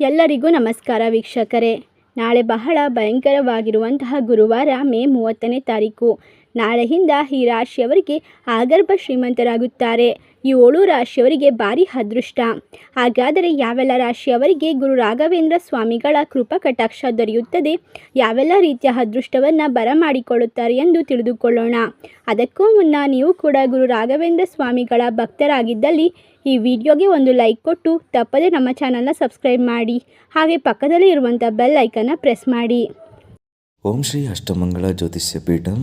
ಎಲ್ಲರಿಗೂ ನಮಸ್ಕಾರ ವೀಕ್ಷಕರೇ. ನಾಳೆ ಬಹಳ ಭಯಂಕರವಾಗಿರುವಂತಹ ಗುರುವಾರ ಮೇ ಮೂವತ್ತನೇ ತಾರೀಕು. ನಾಳೆಯಿಂದ ಈ ರಾಶಿಯವರಿಗೆ ಆಗರ್ಭ ಶ್ರೀಮಂತರಾಗುತ್ತಾರೆ. ಈ ಏಳು ರಾಶಿಯವರಿಗೆ ಭಾರಿ ಅದೃಷ್ಟ. ಹಾಗಾದರೆ ಯಾವೆಲ್ಲ ರಾಶಿಯವರಿಗೆ ಗುರು ರಾಘವೇಂದ್ರ ಸ್ವಾಮಿಗಳ ಕೃಪಾ ಕಟಾಕ್ಷ ದೊರೆಯುತ್ತದೆ? ಯಾವೆಲ್ಲ ರೀತಿಯ ಅದೃಷ್ಟವನ್ನು ಬರಮಾಡಿಕೊಳ್ಳುತ್ತಾರೆ ಎಂದು ತಿಳಿದುಕೊಳ್ಳೋಣ. ಅದಕ್ಕೂ ಮುನ್ನ ನೀವು ಕೂಡ ಗುರು ರಾಘವೇಂದ್ರ ಸ್ವಾಮಿಗಳ ಭಕ್ತರಾಗಿದ್ದಲ್ಲಿ ಈ ವಿಡಿಯೋಗೆ ಒಂದು ಲೈಕ್ ಕೊಟ್ಟು ತಪ್ಪದೆ ನಮ್ಮ ಚಾನಲ್ನ ಸಬ್ಸ್ಕ್ರೈಬ್ ಮಾಡಿ. ಹಾಗೆ ಪಕ್ಕದಲ್ಲಿ ಇರುವಂಥ ಬೆಲ್ ಐಕನ್ನ ಪ್ರೆಸ್ ಮಾಡಿ. ಓಂ ಶ್ರೀ ಅಷ್ಟಮಂಗಳ ಜ್ಯೋತಿಷ್ಯ ಪೀಠಂ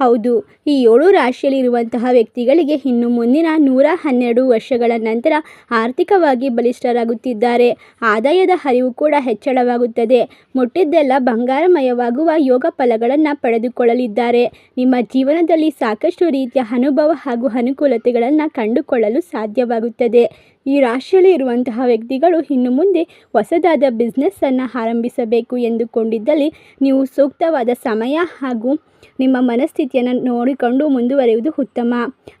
ಹೌದು, ಈ ಏಳು ರಾಶಿಯಲ್ಲಿರುವಂತಹ ವ್ಯಕ್ತಿಗಳಿಗೆ ಇನ್ನು ಮುಂದಿನ ನೂರ ಹನ್ನೆರಡು ವರ್ಷಗಳ ನಂತರ ಆರ್ಥಿಕವಾಗಿ ಬಲಿಷ್ಠರಾಗುತ್ತಿದ್ದಾರೆ. ಆದಾಯದ ಹರಿವು ಕೂಡ ಹೆಚ್ಚಳವಾಗುತ್ತದೆ. ಮುಟ್ಟಿದ್ದೆಲ್ಲ ಬಂಗಾರಮಯವಾಗುವ ಯೋಗ ಫಲಗಳನ್ನು ಪಡೆದುಕೊಳ್ಳಲಿದ್ದಾರೆ. ನಿಮ್ಮ ಜೀವನದಲ್ಲಿ ಸಾಕಷ್ಟು ರೀತಿಯ ಅನುಭವ ಹಾಗೂ ಅನುಕೂಲತೆಗಳನ್ನು ಕಂಡುಕೊಳ್ಳಲು ಸಾಧ್ಯವಾಗುತ್ತದೆ. ಈ ರಾಶಿಯಲ್ಲಿ ಇರುವಂತಹ ವ್ಯಕ್ತಿಗಳು ಇನ್ನು ಮುಂದೆ ಹೊಸದಾದ ಬಿಸ್ನೆಸ್ಸನ್ನು ಆರಂಭಿಸಬೇಕು ಎಂದುಕೊಂಡಿದ್ದಲ್ಲಿ ನೀವು ಸೂಕ್ತವಾದ ಸಮಯ ಹಾಗೂ ನಿಮ್ಮ ಮನಸ್ಥಿತಿಯನ್ನು ನೋಡಿಕೊಂಡು ಮುಂದುವರೆಯುವುದು ಉತ್ತಮ.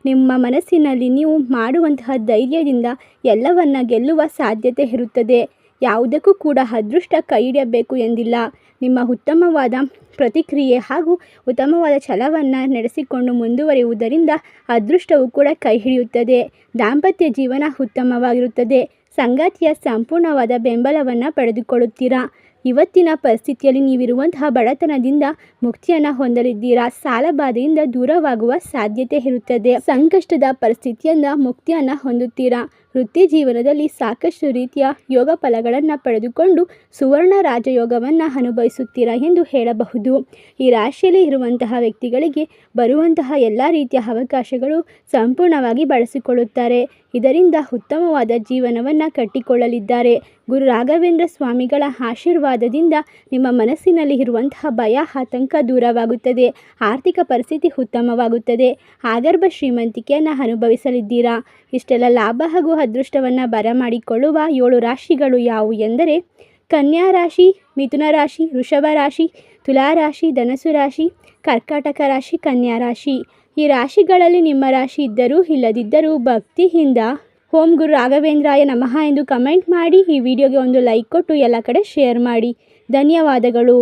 ನಿಮ್ಮ ಮನಸ್ಸಿನಲ್ಲಿ ನೀವು ಮಾಡುವಂತಹ ಧೈರ್ಯದಿಂದ ಎಲ್ಲವನ್ನ ಗೆಲ್ಲುವ ಸಾಧ್ಯತೆ ಇರುತ್ತದೆ. ಯಾವುದಕ್ಕೂ ಕೂಡ ಅದೃಷ್ಟ ಕೈ ಹಿಡಿಯಬೇಕು ಎಂದಿಲ್ಲ. ನಿಮ್ಮ ಉತ್ತಮವಾದ ಪ್ರತಿಕ್ರಿಯೆ ಹಾಗೂ ಉತ್ತಮವಾದ ಛಲವನ್ನು ನಡೆಸಿಕೊಂಡು ಮುಂದುವರಿಯುವುದರಿಂದ ಅದೃಷ್ಟವು ಕೂಡ ಕೈ ಹಿಡಿಯುತ್ತದೆ ದಾಂಪತ್ಯ ಜೀವನ ಉತ್ತಮವಾಗಿರುತ್ತದೆ. ಸಂಗಾತಿಯ ಸಂಪೂರ್ಣವಾದ ಬೆಂಬಲವನ್ನು ಪಡೆದುಕೊಳ್ಳುತ್ತೀರಾ? ಇವತ್ತಿನ ಪರಿಸ್ಥಿತಿಯಲ್ಲಿ ನೀವಿರುವಂತಹ ಬಡತನದಿಂದ ಮುಕ್ತಿಯನ್ನು ಹೊಂದಲಿದ್ದೀರಾ? ಸಾಲಬಾಧೆಯಿಂದ ದೂರವಾಗುವ ಸಾಧ್ಯತೆ ಇರುತ್ತದೆ. ಸಂಕಷ್ಟದ ಪರಿಸ್ಥಿತಿಯಿಂದ ಮುಕ್ತಿಯನ್ನು ಹೊಂದುತ್ತೀರಾ? ವೃತ್ತಿ ಜೀವನದಲ್ಲಿ ಸಾಕಷ್ಟು ರೀತಿಯ ಯೋಗ ಫಲಗಳನ್ನು ಪಡೆದುಕೊಂಡು ಸುವರ್ಣ ರಾಜಯೋಗವನ್ನು ಅನುಭವಿಸುತ್ತೀರಾ ಎಂದು ಹೇಳಬಹುದು. ಈ ರಾಶಿಯಲ್ಲಿ ಇರುವಂತಹ ವ್ಯಕ್ತಿಗಳಿಗೆ ಬರುವಂತಹ ಎಲ್ಲ ರೀತಿಯ ಅವಕಾಶಗಳು ಸಂಪೂರ್ಣವಾಗಿ ಬಳಸಿಕೊಳ್ಳುತ್ತಾರೆ. ಇದರಿಂದ ಉತ್ತಮವಾದ ಜೀವನವನ್ನು ಕಟ್ಟಿಕೊಳ್ಳಲಿದ್ದಾರೆ. ಗುರು ರಾಘವೇಂದ್ರ ಸ್ವಾಮಿಗಳ ಆಶೀರ್ವಾದದಿಂದ ನಿಮ್ಮ ಮನಸ್ಸಿನಲ್ಲಿ ಇರುವಂತಹ ಭಯ, ಆತಂಕ ದೂರವಾಗುತ್ತದೆ. ಆರ್ಥಿಕ ಪರಿಸ್ಥಿತಿ ಉತ್ತಮವಾಗುತ್ತದೆ. ಆಗರ್ಭ ಶ್ರೀಮಂತಿಕೆಯನ್ನು ಅನುಭವಿಸಲಿದ್ದೀರಾ? ಇಷ್ಟೆಲ್ಲ ಲಾಭ ಹಾಗೂ ಅದೃಷ್ಟವನ್ನು ಬರಮಾಡಿಕೊಳ್ಳುವ ಏಳು ರಾಶಿಗಳು ಯಾವುವು ಎಂದರೆ ಕನ್ಯಾ ರಾಶಿ, ಮಿಥುನ ರಾಶಿ, ವೃಷಭ ರಾಶಿ, ತುಲಾ ರಾಶಿ ಧನಸು ರಾಶಿ, ಕರ್ಕಾಟಕ ರಾಶಿ, ಕನ್ಯಾ ರಾಶಿ. ಈ ರಾಶಿಗಳಲ್ಲಿ ನಿಮ್ಮ ರಾಶಿ ಇದ್ದರೂ ಇಲ್ಲದಿದ್ದರೂ ಭಕ್ತಿಯಿಂದ ಓಂ ಗುರು ರಾಘವೇಂದ್ರಾಯ ನಮಃ ಎಂದು ಕಮೆಂಟ್ ಮಾಡಿ ಈ ವಿಡಿಯೋಗೆ ಒಂದು ಲೈಕ್ ಕೊಟ್ಟು ಎಲ್ಲ ಕಡೆ ಶೇರ್ ಮಾಡಿ. ಧನ್ಯವಾದಗಳು.